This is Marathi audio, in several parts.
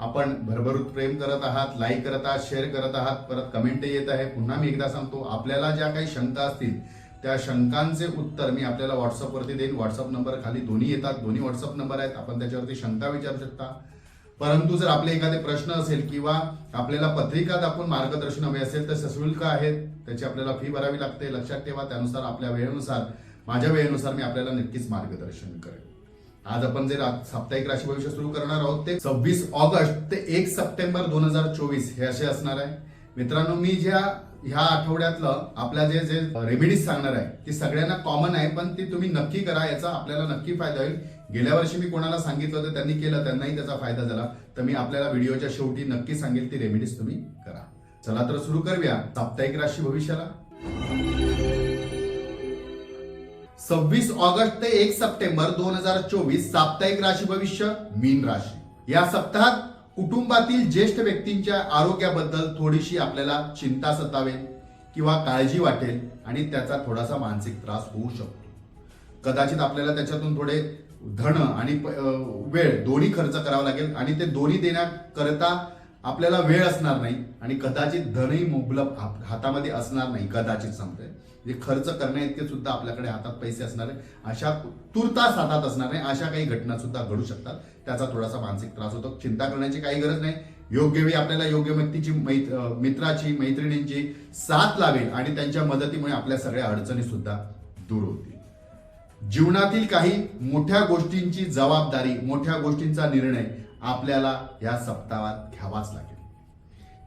आपण भरभरूत प्रेम करत आहात लाईक करत आहात शेअर करत आहात परत कमेंट येत आहे. पुन्हा मी एकदा सांगतो आपल्याला ज्या काही शंका असतील त्या शंकांचे उत्तर मी आपल्याला व्हॉट्सअपवरती देईन. व्हॉट्सअप नंबर खाली दोन्ही येतात. दोन्ही व्हॉट्सअप नंबर आहेत. आपण त्याच्यावरती शंका विचारू शकता. परंतु जर आपले एखादे प्रश्न असेल किंवा आपल्याला पत्रिका दाखवून मार्गदर्शन हवे असेल तर सशुल्क आहेत. त्याची आपल्याला फी भरावी लागते. लक्षात ठेवा. त्यानुसार आपल्या वेळेनुसार माझ्या वेळेनुसार मी आपल्याला नक्कीच मार्गदर्शन करेन. आज आपण जे साप्ताहिक राशी भविष्य सुरू करणार आहोत ते सव्वीस ऑगस्ट ते एक सप्टेंबर दोन हजार चोवीस हे असे असणार आहे. मित्रांनो मी ज्या ह्या आठवड्यातलं आपल्या जे जे रेमेडीज सांगणार आहे ती सगळ्यांना कॉमन आहे पण ती तुम्ही नक्की करा याचा आपल्याला नक्की फायदा होईल. गेल्या वर्षी मी कोणाला सांगितलं होतं त्यांनी केलं त्यांनाही त्याचा फायदा झाला. तर मी आपल्याला व्हिडिओच्या शेवटी नक्की सांगेल ती रेमेडीज तुम्ही करा. चला तर सुरू करूया साप्ताहिक राशी भविष्याला सव्वीस ऑगस्ट ते एक सप्टेंबर दोन हजार चोवीस साप्ताहिक राशी भविष्य मीन राशी. या सप्ताहात कुटुंबातील ज्येष्ठ व्यक्तींच्या आरोग्याबद्दल थोडीशी आपल्याला चिंता सतावेल किंवा काळजी वाटेल आणि त्याचा थोडासा मानसिक त्रास होऊ शकतो. कदाचित आपल्याला त्याच्यातून थोडे धन आणि वेळ दोन्ही खर्च करावा लागेल आणि ते दोन्ही देण्याकरता आपल्याला वेळ असणार नाही आणि कदाचित धनही मुबलक हातामध्ये असणार नाही कदाचित सांगतोय जे खर्च करण्या इतके सुद्धा आपल्याकडे हातात पैसे असणार आहे अशा तुर्तास हातात असणार नाही अशा काही घटना सुद्धा घडू शकतात. त्याचा थोडासा मानसिक त्रास होतो. चिंता करण्याची काही गरज नाही. योग्य वेळी आपल्याला योग्य व्यक्तीची मैत्र मित्राची मैत्रिणींची साथ लावेल आणि त्यांच्या मदतीमुळे आपल्या सगळ्या अडचणी सुद्धा दूर होतील. जीवनातील काही मोठ्या गोष्टींची जबाबदारी मोठ्या गोष्टींचा निर्णय आपल्याला या सप्ताहात घ्यावाच लागेल.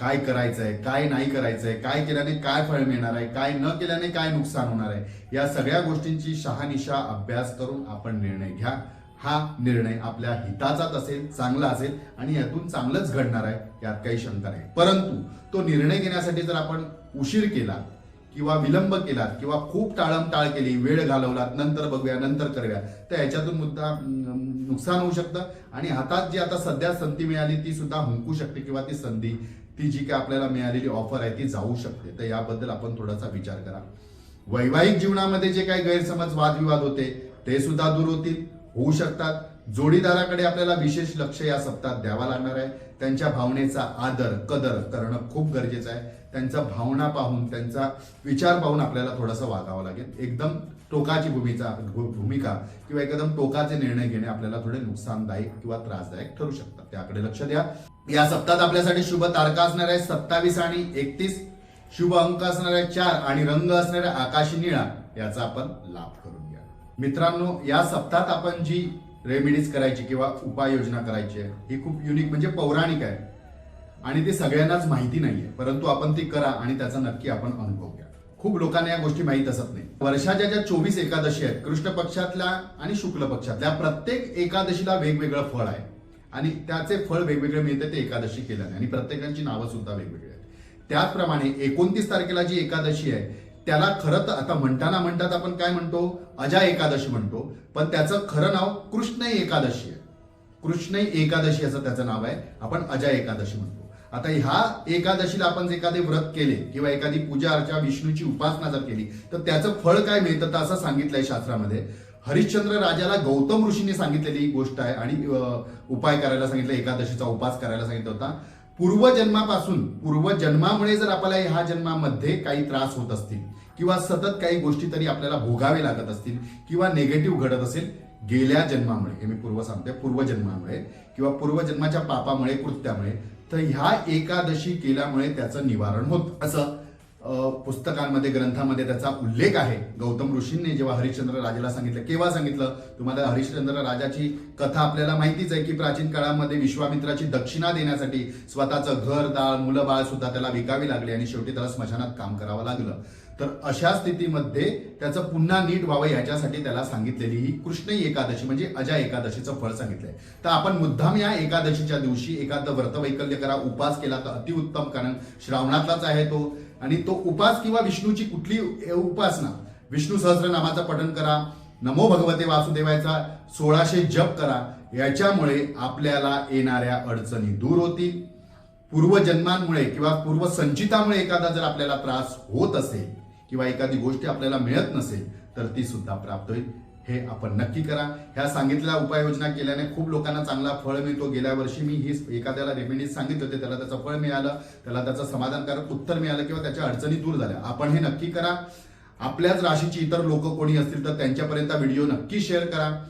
काय करायचंय काय नाही करायचंय काय केल्याने काय फळ मिळणार आहे काय न केल्याने काय नुकसान होणार आहे या सगळ्या गोष्टींची शहानिशा अभ्यास करून आपण निर्णय घ्या. हा निर्णय आपल्या हिताचाच असेल चांगला असेल आणि यातून चांगलंच घडणार आहे यात काही शंका नाही. परंतु तो निर्णय घेण्यासाठी जर आपण उशीर केला किंवा विलंब केलात किंवा खूप टाळमटाळ केली वेळ घालवलात नंतर बघूया नंतर करूया तर याच्यातून मुद्दा नुकसान होऊ शकतं. आणि हातात जी आता सध्या संधी मिळाली ती सुद्धा हुंकू शकते किंवा ती संधी ती जी काय आपल्याला मिळालेली ऑफर आहे ती जाऊ शकते. तर याबद्दल आपण थोडासा विचार करा. वैवाहिक जीवनामध्ये जे काही गैरसमज वादविवाद होते ते सुद्धा दूर होतील होऊ शकतात. जोडीदाराकडे आपल्याला विशेष लक्ष या सप्ताहात द्यावा लागणार आहे. त्यांच्या भावनेचा आदर कदर करणं खूप गरजेचं आहे. त्यांचा भावना पाहून त्यांचा विचार पाहून आपल्याला थोडासा वागावं लागेल. एकदम टोकाची भूमिका भूमिका किंवा एकदम टोकाचे निर्णय घेणे आपल्याला थोडे नुकसानदायक किंवा त्रासदायक ठरू शकतात त्याकडे लक्ष द्या. या सप्ताहात आपल्यासाठी शुभ तारका असणार आहे सत्तावीस आणि एकतीस. शुभ अंक असणार आहे चार आणि रंग असणाऱ्या आकाशी निळा. याचा आपण लाभ करून घ्या. मित्रांनो या सप्ताहात आपण जी रेमेडीज करायची किंवा उपाययोजना करायची आहे. ही खूप युनिक म्हणजे पौराणिक आहे. आणि ते सगळ्यांनाच माहिती नाहीये. परंतु आपण ती करा आणि त्याचा नक्की आपण अनुभव घ्या. खूप लोकांना या गोष्टी माहीत असत नाही. वर्षाच्या ज्या चोवीस एकादशी आहेत कृष्ण पक्षातल्या आणि शुक्ल पक्षातल्या प्रत्येक एकादशीला वेगवेगळं फळ आहे. आणि त्याचे फळ वेगवेगळे मिळते ते एकादशी केल्याने. आणि प्रत्येकांची नावं सुद्धा वेगवेगळी आहेत. त्याचप्रमाणे एकोणतीस तारखेला जी एकादशी आहे त्याला खरं तर आता म्हणताना म्हणतात आपण काय म्हणतो? अजा एकादशी म्हणतो. पण त्याचं खरं नाव कृष्ण एकादशी आहे. कृष्ण एकादशी असं त्याचं नाव आहे. आपण अजा एकादशी म्हणतो. आता ह्या एकादशीला आपण जर एखादे व्रत केले किंवा एखादी पूजा अर्चा विष्णूची उपासना जर केली तर त्याचं फळ काय मिळतं तर असं सांगितलंय शास्त्रामध्ये. हरिश्चंद्र राजाला गौतम ऋषीने सांगितलेली ही गोष्ट आहे आणि उपाय करायला सांगितलं एकादशीचा उपास करायला सांगितलं होता. पूर्वजन्मापासून पूर्वजन्मामुळे जर आपल्याला ह्या जन्मामध्ये काही त्रास होत असतील किंवा सतत काही गोष्टी तरी आपल्याला भोगावे लागत असतील किंवा निगेटिव्ह घडत असेल गेल्या जन्मामुळे हे मी पूर्व सांगते पूर्वजन्मामुळे किंवा पूर्वजन्माच्या पापामुळे कृत्यामुळे तर ह्या एकादशी केल्यामुळे त्याचं निवारण होत. असं पुस्तकांमध्ये ग्रंथामध्ये त्याचा उल्लेख आहे. गौतम ऋषींनी जेव्हा हरिश्चंद्र राजाला सांगितलं केव्हा सांगितलं? तुम्हाला हरिश्चंद्र राजाची कथा आपल्याला माहितीच आहे की प्राचीन काळामध्ये विश्वामित्राची दक्षिणा देण्यासाठी स्वतःचं घर दाळ मुलं बाळ सुद्धा त्याला विकावी लागली आणि शेवटी त्याला स्मशानात काम करावं लागलं. तर अशा स्थितीमध्ये त्याचं पुन्हा नीट व्हावं याच्यासाठी त्याला सांगितलेली ही कृष्ण एकादशी म्हणजे अजा एकादशीचं फळ सांगितलंय. तर आपण मुद्दाम या एकादशीच्या दिवशी एखादं व्रतवैकल्य करा उपास केला तर अतिउत्तम कारण श्रावणातलाच आहे तो. आणि तो उपास किंवा विष्णूची कुठली उपासना विष्णू सहस्रनामाचं पठण करा. नमो भगवते वासुदेवायचा सोळाशे जप करा. याच्यामुळे आपल्याला येणाऱ्या अडचणी दूर होतील. पूर्वजन्मांमुळे किंवा पूर्वसंचितामुळे एखादा जर आपल्याला त्रास होत असेल किंवा एखादी गोष्ट आपल्याला मिळत नसेल तर ती सुद्धा प्राप्त होईल. हे आपण नक्की करा. ह्या सांगितलेल्या उपाययोजना केल्याने खूप लोकांना चांगला फळ मिळतो. गेल्या वर्षी मी ही एखाद्याला रेमेडीज सांगितले होते. त्याला त्याचं फळ मिळालं. त्याला त्याचं समाधानकारक उत्तर मिळालं किंवा त्याच्या अडचणी दूर झाल्या. आपण हे नक्की करा. आपल्याच राशीची इतर लोक कोणी असतील तर त्यांच्यापर्यंत व्हिडिओ नक्की शेअर करा.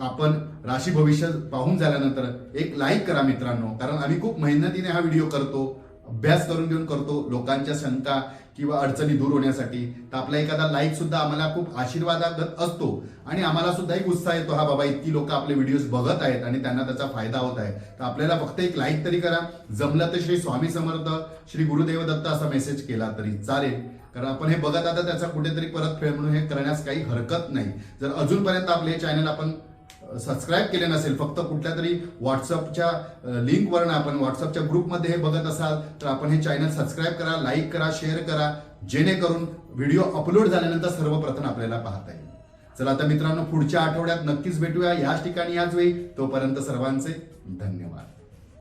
आपण राशी भविष्य पाहून झाल्यानंतर एक लाईक करा मित्रांनो. कारण आम्ही खूप मेहनतीने हा व्हिडिओ करतो. अभ्यास करून घेऊन करतो लोकांच्या शंका किंवा अडचणी दूर होण्यासाठी. तर आपला एखादा लाईक सुद्धा आम्हाला खूप आशीर्वादागत असतो आणि आम्हाला सुद्धा एक उत्साह येतो हा बाबा इतकी लोक आपले व्हिडिओज बघत आहेत आणि त्यांना त्याचा फायदा होत आहे. तर आपल्याला फक्त एक लाईक तरी करा. जमलं तर श्री स्वामी समर्थ श्री गुरुदेव दत्त असा मेसेज केला तरी चालेल. कारण आपण हे बघत आता त्याचा कुठेतरी परत फेड म्हणून हे करण्यास काही हरकत नाही. जर अजूनपर्यंत आपले चॅनल आपण सबस्क्राईब केले नसेल फक्त कुठल्या तरी व्हॉट्सअपच्या लिंकवरनं आपण व्हॉट्सअपच्या ग्रुपमध्ये हे बघत असाल तर आपण हे चॅनल सबस्क्राईब करा लाईक करा शेअर करा जेणेकरून व्हिडिओ अपलोड झाल्यानंतर सर्वप्रथम आपल्याला पाहता येईल. चला आता मित्रांनो पुढच्या आठवड्यात नक्कीच भेटूया. याच ठिकाणी याच वेळी तोपर्यंत सर्वांचे धन्यवाद.